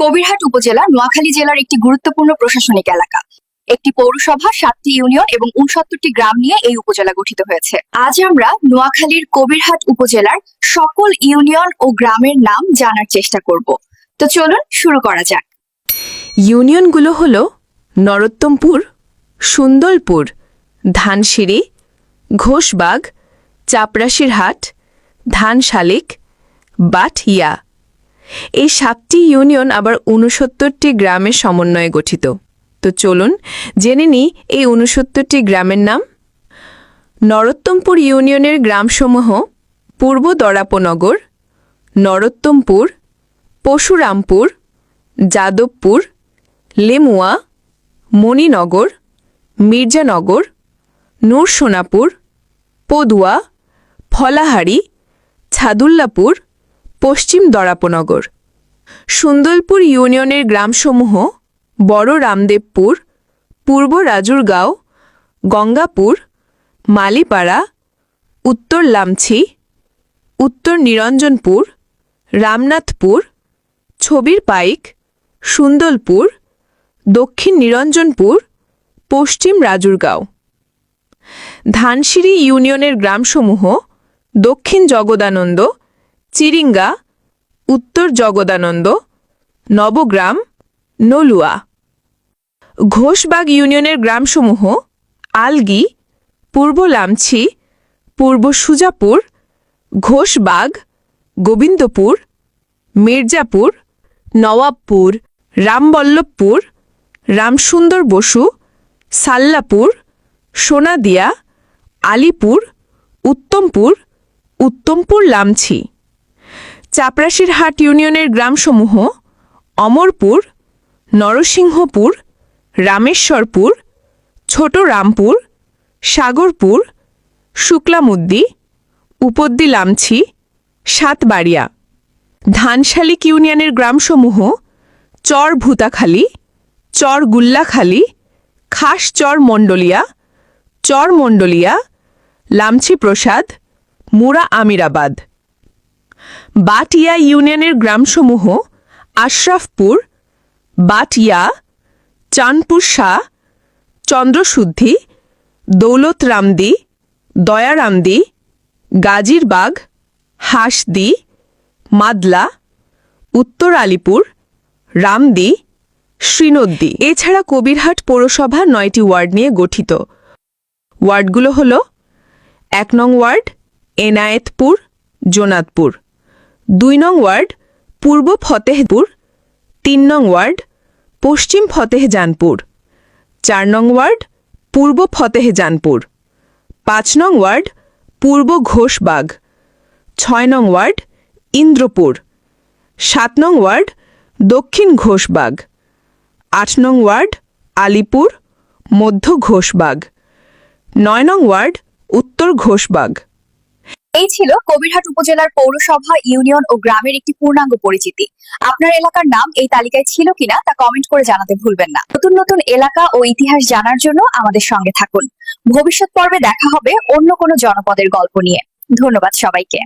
কবিরহাট উপজেলা নোয়াখালী জেলার একটি গুরুত্বপূর্ণ প্রশাসনিক এলাকা। একটি পৌরসভা, সাতটি ইউনিয়ন এবং উনসত্তরটি গ্রাম নিয়ে এই উপজেলা গঠিত হয়েছে। আজ আমরা নোয়াখালীর কবিরহাট উপজেলার সকল ইউনিয়ন ও গ্রামের নাম জানার চেষ্টা করব। তো চলুন শুরু করা যাক। ইউনিয়নগুলো হল নরোত্তমপুর সুন্দরপুর ধানসিঁড়ি, ঘোষবাগ চাপরাশির হাট ধানশালিক বাটইয়া এই সাতটি ইউনিয়ন আবার উনসত্তরটি গ্রামের সমন্বয়ে গঠিত। তো চলুন জেনে নিই এই উনসত্তরটি গ্রামের নাম। নরোত্তমপুর ইউনিয়নের গ্রামসমূহ পূর্ব দরাপনগর, নরোত্তমপুর, পশুরামপুর, যাদবপুর, লেমুয়া, মণিনগর, মির্জানগর, নূরসোনাপুর, পদুয়া, ফলাহারি, ছাদুল্লাপুর পশ্চিম দরাপনগর সুন্দরপুর ইউনিয়নের গ্রামসমূহ বড় রামদেবপুর, পূর্ব রাজুরগাঁও, গঙ্গাপুর, মালিপাড়া, উত্তর লামছি, উত্তর নিরঞ্জনপুর, রামনাথপুর, ছবির পাইক, সুন্দরপুর, দক্ষিণ নিরঞ্জনপুর, পশ্চিম রাজুরগাঁও। ধানসিঁড়ি ইউনিয়নের গ্রামসমূহ দক্ষিণ জগদানন্দ চিরিঙ্গা, উত্তর জগদানন্দ, নবগ্রাম, নলুয়া। ঘোষবাগ ইউনিয়নের গ্রামসমূহ আলগি, পূর্ব লামছি, পূর্ব সুজাপুর, ঘোষবাগ, গোবিন্দপুর, মির্জাপুর, নওয়াবপুর, রামবল্লভপুর, রামসুন্দর বসু, সাল্লাপুর, সোনাদিয়া, আলিপুর, উত্তমপুর উত্তমপুর লামছি। চাপরাশির হাট ইউনিয়নের গ্রামসমূহ অমরপুর, নরসিংহপুর, রামেশ্বরপুর ছোট রামপুর সাগরপুর, শুক্লামুদ্দি উপদ্দি লামছি সাতবাড়িয়া। ধানশালিক ইউনিয়নের গ্রামসমূহ চর ভূতাখালী চর গুল্লাখালী খাস চর মণ্ডলিয়া চর মণ্ডলিয়া লামছি প্রসাদ মুরা আমিরাবাদ বাটিয়া ইউনিয়নের গ্রামসমূহ আশরাফপুর, বাটিয়া, চাঁদপুর শাহ, চন্দ্রশুদ্ধি, দৌলতরামদি, দয়ারামদি, গাজীরবাগ, হাসদি, মাদলা, উত্তর আলিপুর, রামদি, শ্রীনদ্দি। এছাড়া কবিরহাট পৌরসভা নয়টি ওয়ার্ড নিয়ে গঠিত। ওয়ার্ডগুলো হল এক নং ওয়ার্ড, এনায়েতপুর, জোনাতপুর। দুই নং ওয়ার্ড, পূর্ব ফতেহপুর, তিন নং ওয়ার্ড, পশ্চিম ফতেহজানপুর। চার নং ওয়ার্ড, পূর্ব ফতেহজানপুর। পাঁচ নং ওয়ার্ড, পূর্ব ঘোষবাগ। ছয় নং ওয়ার্ড, ইন্দ্রপুর। সাত নং ওয়ার্ড, দক্ষিণ ঘোষবাগ। আট নং ওয়ার্ড, আলিপুর, মধ্য ঘোষবাগ। নয় নং ওয়ার্ড, উত্তর ঘোষবাগ। এই ছিল কবিরহাট উপজেলার পৌরসভা, ইউনিয়ন ও গ্রামের একটি পূর্ণাঙ্গ পরিচিতি। আপনার এলাকার নাম এই তালিকায় ছিল কিনা তা কমেন্ট করে জানাতে ভুলবেন না। নতুন নতুন এলাকা ও ইতিহাস জানার জন্য আমাদের সঙ্গে থাকুন। ভবিষ্যৎ পর্বে দেখা হবে অন্য কোনো জনপদের গল্প নিয়ে। ধন্যবাদ সবাইকে।